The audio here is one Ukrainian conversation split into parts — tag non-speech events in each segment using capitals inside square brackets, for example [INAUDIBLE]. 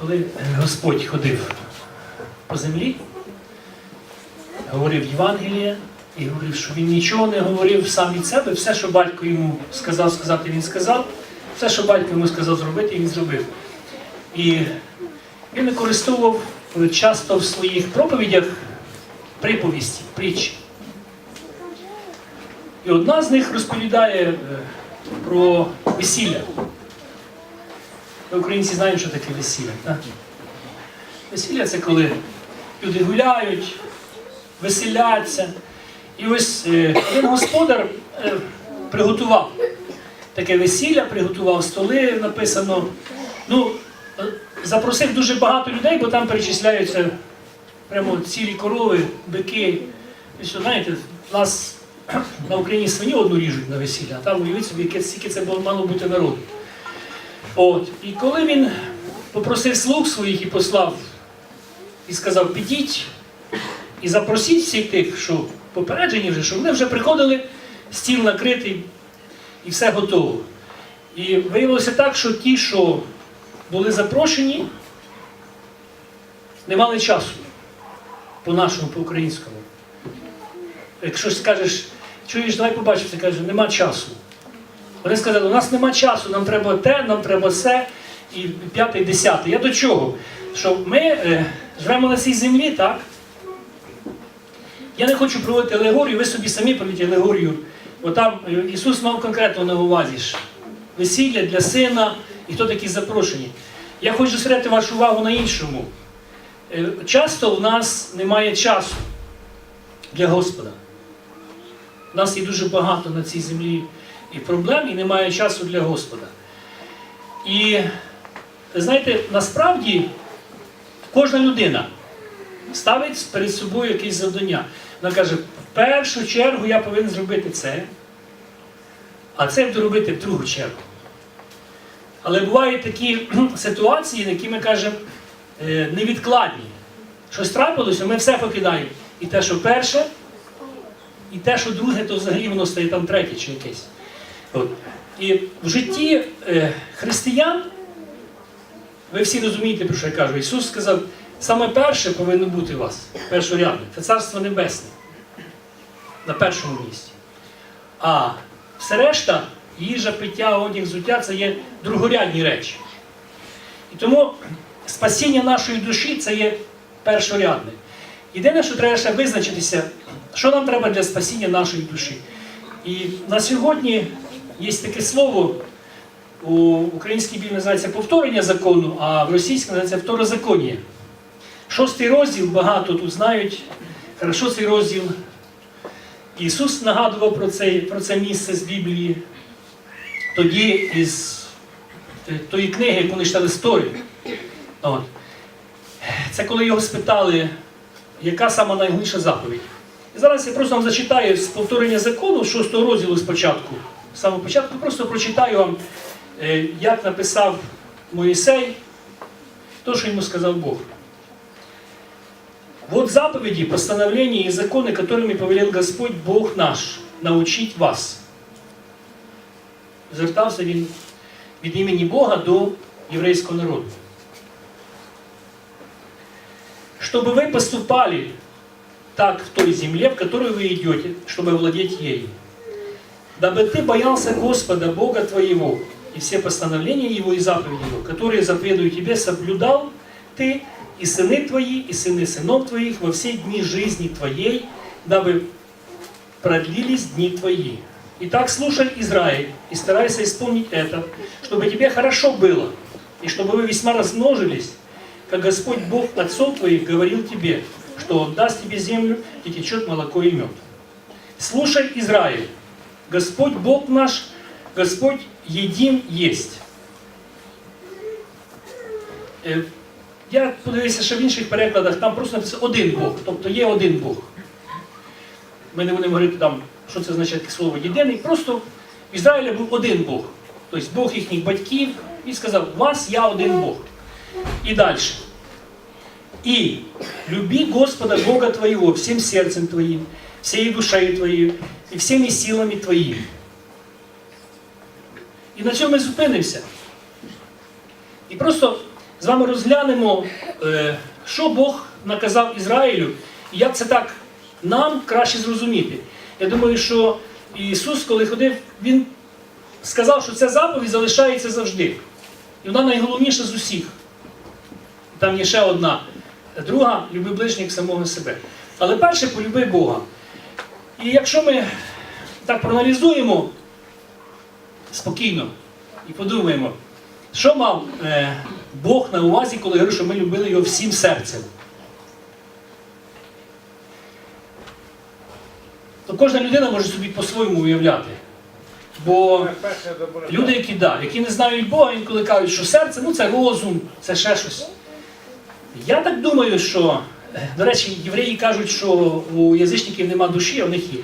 коли Господь ходив по землі, говорив Євангеліє і говорив, що він нічого не говорив сам від себе, все, що батько йому сказав сказати, він сказав, все, що батько йому сказав зробити, він зробив. І він використовував е, часто в своїх проповідях приповісті, притчі. І одна з них розповідає е, про весілля. Ми українці знаємо, що таке весілля. Так? Весілля це коли люди гуляють, веселяться. І ось е, один господар е, приготував таке весілля, приготував столи, написано. Ну, запросив дуже багато людей, бо там перечисляються прямо цілі корови, бики. І що, знаєте, нас [CLEARS THROAT] на Україні свині одну ріжуть на весілля, а там уявіть собі, скільки це мало бути народу. От. І коли він попросив слуг своїх і послав, і сказав, підіть і запросіть всіх тих, що попереджені вже, що вони вже приходили, стіл накритий і все готово. І виявилося так, що ті, що були запрошені, не мали часу по-нашому, по-українському. Якщо скажеш, чуєш, давай побачимося, каже, нема часу. Вони сказали, у нас нема часу, нам треба те, нам треба все, і п'яте, і десяте. Я до чого? Що ми е, живемо на цій землі, так? Я не хочу проводити алегорію, ви собі самі проведіть алегорію. Бо там е, Ісус мав конкретно на увазі весілля для сина і хто такі запрошені. Я хочу зосередити вашу увагу на іншому. Е, Часто у нас немає часу для Господа. У нас є дуже багато на цій землі і проблем, і немає часу для Господа. І знаєте, насправді кожна людина ставить перед собою якесь завдання. Вона каже, в першу чергу я повинен зробити це, а це буду робити в другу чергу. Але бувають такі [CLEARS THROAT] ситуації, які ми кажемо е, невідкладні. Щось трапилося, ми все покидаємо. І те, що перше, і те, що друге, то взагалі воно стає там третє чи якесь. От. І в житті е, християн, ви всі розумієте, про що я кажу, Ісус сказав, саме перше повинно бути у вас, першорядне, це Царство Небесне на першому місці. А все решта, їжа, пиття, одяг, взуття це є другорядні речі. І тому спасіння нашої душі це є першорядне. Єдине, що треба ще визначитися, що нам треба для спасіння нашої душі. І на сьогодні є таке слово, у українській Біблії називається повторення закону, а в російській називається второзаконня. Шостий розділ, багато тут знають, хорошо цей розділ. Ісус нагадував про це, про це місце з Біблії. Тоді із тої книги, яку вони читали історію. Це коли його спитали, яка сама найголовніша заповідь. І зараз я просто вам зачитаю з повторення закону, шостого розділу спочатку. З самого початку просто прочитаю вам, е, як написав Моїсей, то, що йому сказав Бог. Вот заповеди, постановления и законы, которыми повелел Господь Бог наш, научить вас. Звертався він від імені Бога до єврейського народу. Чтобы вы поступали так в той земле, в которую вы идете, чтобы владеть ею. Дабы ты боялся Господа, Бога твоего, и все постановления Его и заповеди Его, которые заповедую тебе, соблюдал ты, и сыны твои, и сыны сынов твоих во все дни жизни твоей, дабы продлились дни твои. Итак, слушай, Израиль, и старайся исполнить это, чтобы тебе хорошо было, и чтобы вы весьма размножились, как Господь Бог отцов твоих говорил тебе, что Он даст тебе землю, и течет молоко и мед. Слушай, Израиль, Господь Бог наш, Господь един есть. Е, Я подивився, що в інших перекладах там просто написано один Бог, тобто є один Бог. Ми не будемо говорити там, що це означає слово єдиний. Просто в Ізраїлі був один Бог. Тобто Бог їхніх батьків і сказав, у вас я один Бог. І далі. И люби Господа Бога твоего всем сердцем твоим, всей душою твоєю і всіми силами твоїми. І на цьому ми зупинимося. І просто з вами розглянемо, е, що Бог наказав Ізраїлю, і як це так нам краще зрозуміти. Я думаю, що Ісус, коли ходив, Він сказав, що ця заповідь залишається завжди. І вона найголовніша з усіх. Там є ще одна. Друга люби ближніх самого себе. Але перше полюби Бога. І якщо ми так проаналізуємо спокійно і подумаємо, що мав е, Бог на увазі, коли говорив, що ми любили його всім серцем. То кожна людина може собі по-своєму уявляти. Бо люди, які, да, які не знають Бога, інколи кажуть, що серце ну це розум, це ще щось. Я так думаю, що, до речі, євреї кажуть, що у язичників нема душі, а в них є.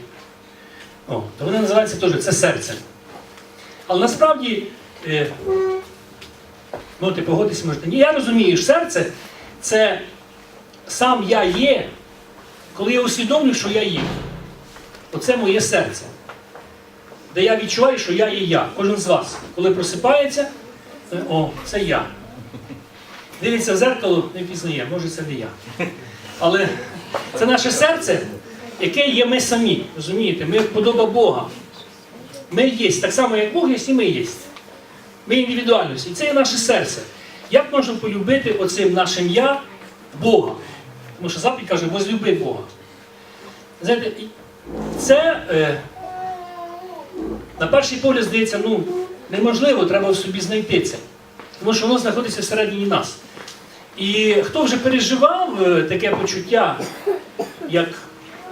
О, то вони називаються теж це серце. Але насправді, е, ну ти погодитись можете. Ні, я розумію, що серце це сам я є, коли я усвідомлю, що я є. Оце моє серце. Де я відчуваю, що я є я. Кожен з вас. Коли просипається, е, о, це я. Дивиться в зеркало, не впізнає, може це не я. Але це наше серце, яке є ми самі. Розумієте? Ми подоба Бога. Ми є. Так само, як Бог є, і ми є. Ми індивідуальності. І це є наше серце. Як можна полюбити оцим нашим я Бога? Тому що заповідь каже, возлюби Бога. Знаєте, це е, на перший погляд здається, ну, неможливо, треба в собі знайти це. Тому що воно знаходиться всередині нас. І хто вже переживав е, таке почуття, як,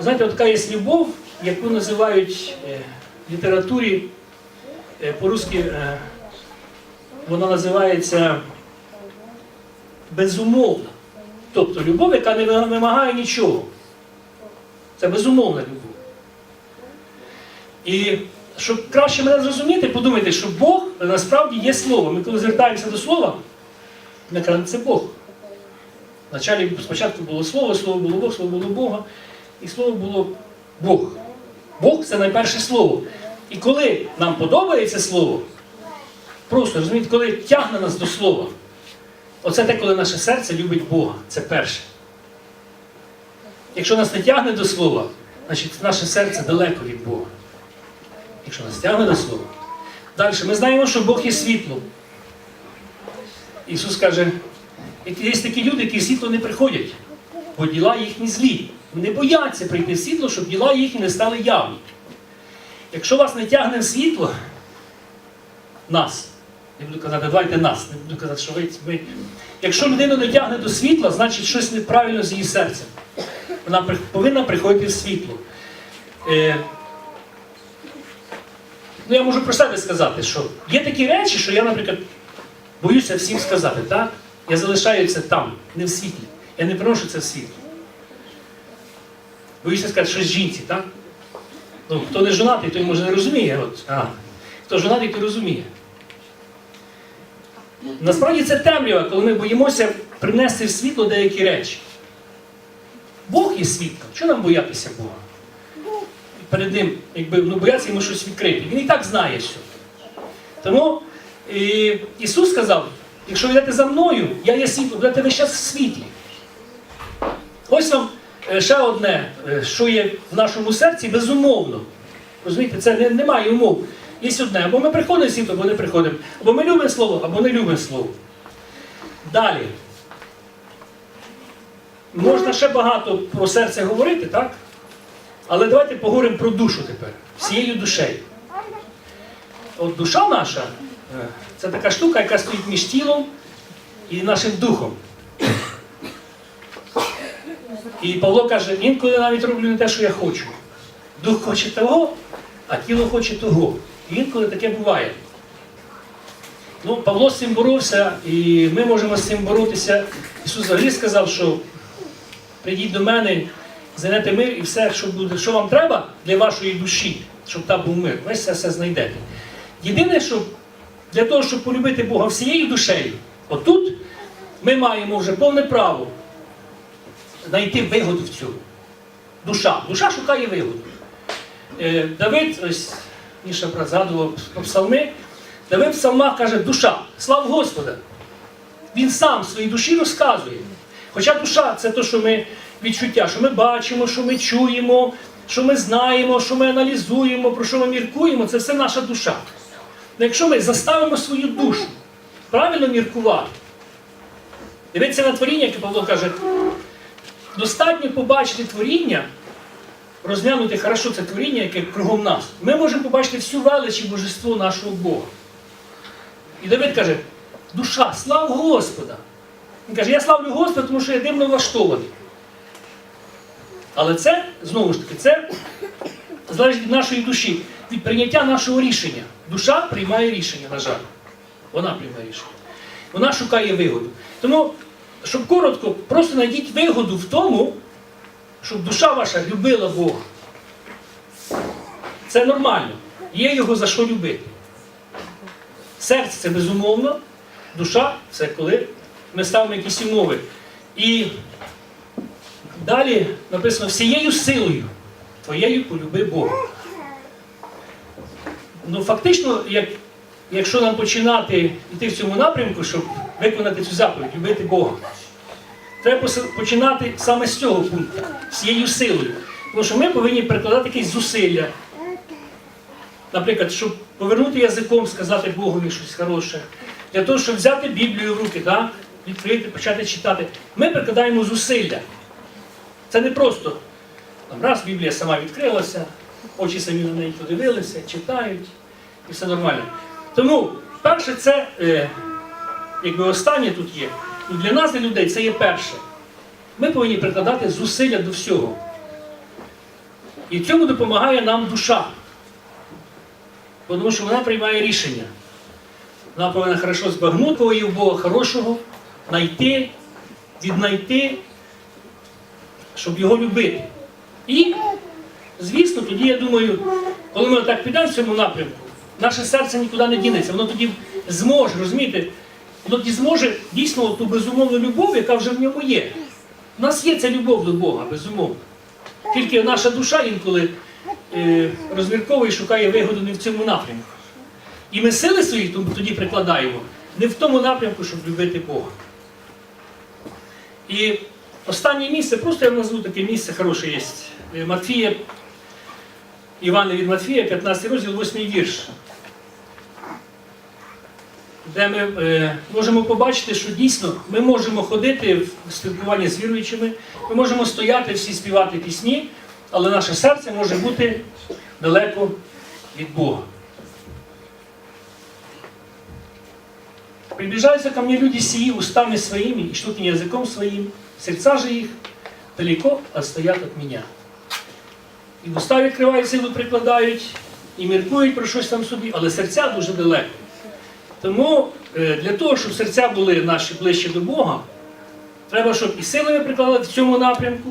знаєте, така є любов, яку називають е, в літературі е, по-русски, вона називається безумовна. Тобто любов, яка не вимагає нічого. Це безумовна любов. І щоб краще мене зрозуміти, подумайте, що Бог насправді є слово. Ми коли звертаємося до слова, ми кажемо, це Бог. Вначалі спочатку було слово, слово було Бог, слово було Бога, і слово було Бог. Бог це найперше слово. І коли нам подобається слово, просто розумієте, коли тягне нас до слова, оце те, коли наше серце любить Бога. Це перше. Якщо нас не тягне до слова, значить наше серце далеко від Бога. Якщо нас тягне до слова. Далі, ми знаємо, що Бог є світлом. Ісус каже, є такі люди, які в світло не приходять, бо діла їхні злі. Вони бояться прийти в світло, щоб діла їхні не стали явні. Якщо вас не тягне в світло, нас, не буду казати, давайте нас, не буду казати, що ви. ви. Якщо людину не тягне до світла, значить щось неправильно з її серцем. Вона повинна приходити в світло. Е, ну, я можу про себе сказати, що є такі речі, що я, наприклад, боюся всім сказати, так? Я залишаю це там, не в світлі. Я не приношу це в світло. Боюся сказати щось жінці, так? Ну, хто не жонатий, той може не розуміє. От, а, хто жонатий, той розуміє. Насправді це темрява, коли ми боїмося принести в світло деякі речі. Бог є світло. Чого нам боятися Бога? Перед ним, якби ну, боятися йому щось відкрити. Він і так знає все. Тому і, Ісус сказав, якщо ви йдете за мною, я є світло, будете весь час в світлі. Ось вам е, ще одне, е, що є в нашому серці, безумовно. Розумієте, це не, немає умов. Є одне, або ми приходимо світло, або не приходимо. Або ми любимо слово, або не любимо слово. Далі. Можна ще багато про серце говорити, так? Але давайте поговоримо про душу тепер. Всією душею. От душа наша е, це така штука, яка стоїть між тілом і нашим духом. І Павло каже, інколи навіть роблю не те, що я хочу. Дух хоче того, а тіло хоче того. І інколи таке буває. Ну, Павло з цим боровся, і ми можемо з цим боротися. Ісус взагалі сказав, що прийдіть до мене, знайдете мир і все, що буде, що вам треба для вашої душі, щоб там був мир. Ви все, все знайдете. Єдине, що для того, щоб полюбити Бога всією душею, отут ми маємо вже повне право знайти вигоду в цьому. Душа. Душа шукає вигоду. Е, Давид, ось Міша брат згадував про псалми, Давид в псалмах каже, душа, слав Господа. він сам своїй душі розказує. Хоча душа це те, що ми відчуття, що ми бачимо, що ми чуємо, що ми знаємо, що ми аналізуємо, про що ми міркуємо, це все наша душа. Ну, якщо ми заставимо свою душу правильно міркувати, дивитися на творіння, як Павло каже, достатньо побачити творіння, розглянути хорошо це творіння, яке кругом нас. Ми можемо побачити всю велич і божество нашого Бога. І Давид каже, душа, слав Господа. Він каже, я славлю Господа, тому що я дивно влаштований. Але це, знову ж таки, це залежить від нашої душі, від прийняття нашого рішення. Душа приймає рішення, на жаль. Вона приймає рішення. Вона шукає вигоду. Тому, щоб коротко, просто знайдіть вигоду в тому, щоб душа ваша любила Бога. Це нормально. Є його за що любити. Серце це безумовно, душа це коли ми ставимо якісь умови. І далі написано всією силою твоєю полюби Бога. Ну, фактично, як, якщо нам починати йти в цьому напрямку, щоб виконати цю заповідь, любити Бога, треба починати саме з цього пункту, всією силою. Тому що ми повинні прикладати якісь зусилля. Наприклад, щоб повернути язиком, сказати Богові щось хороше, для того, щоб взяти Біблію в руки, да? відкрити, почати читати. Ми прикладаємо зусилля. Це не просто там, раз Біблія сама відкрилася, очі самі на неї подивилися, читають, і все нормально. Тому, перше, це, е, якби останнє тут є. Для нас, для людей, це є перше. Ми повинні прикладати зусилля до всього. І цьому допомагає нам душа. Тому що вона приймає рішення. Вона повинна хорошо збагнути, в Бога хорошого, знайти, віднайти, щоб його любити. І, звісно, тоді, я думаю, коли ми так підемо в цьому напрямку, наше серце нікуди не дінеться, воно тоді зможе, розумієте, воно тоді зможе дійсно ту безумовну любов, яка вже в ньому є. У нас є ця любов до Бога, безумовно. Тільки наша душа інколи е, розмірковує і шукає вигоду не в цьому напрямку. І ми сили свої тоді прикладаємо не в тому напрямку, щоб любити Бога. І останнє місце, просто я назву таке місце хороше є. Е, Матфія, Івана від Матфія, 15 розділ, 8 вірш. Де ми е, можемо побачити, що дійсно ми можемо ходити в спілкуванні з віруючими, ми можемо стояти всі співати пісні, але наше серце може бути далеко від Бога. Приближаются ко мне люди сии устами своими и штуками языком своим, сердца же их далеко отстоят от меня. І уста відкривають, силу прикладають, і міркують про щось там собі, але серця дуже далеко. Тому е, для того, щоб серця були наші ближче до Бога, треба, щоб і сили ми прикладали в цьому напрямку,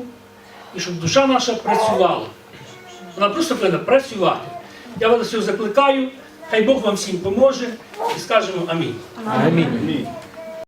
і щоб душа наша працювала. Вона просто повинна працювати. Я вас до цього закликаю, хай Бог вам всім поможе і скажемо амінь. Амінь.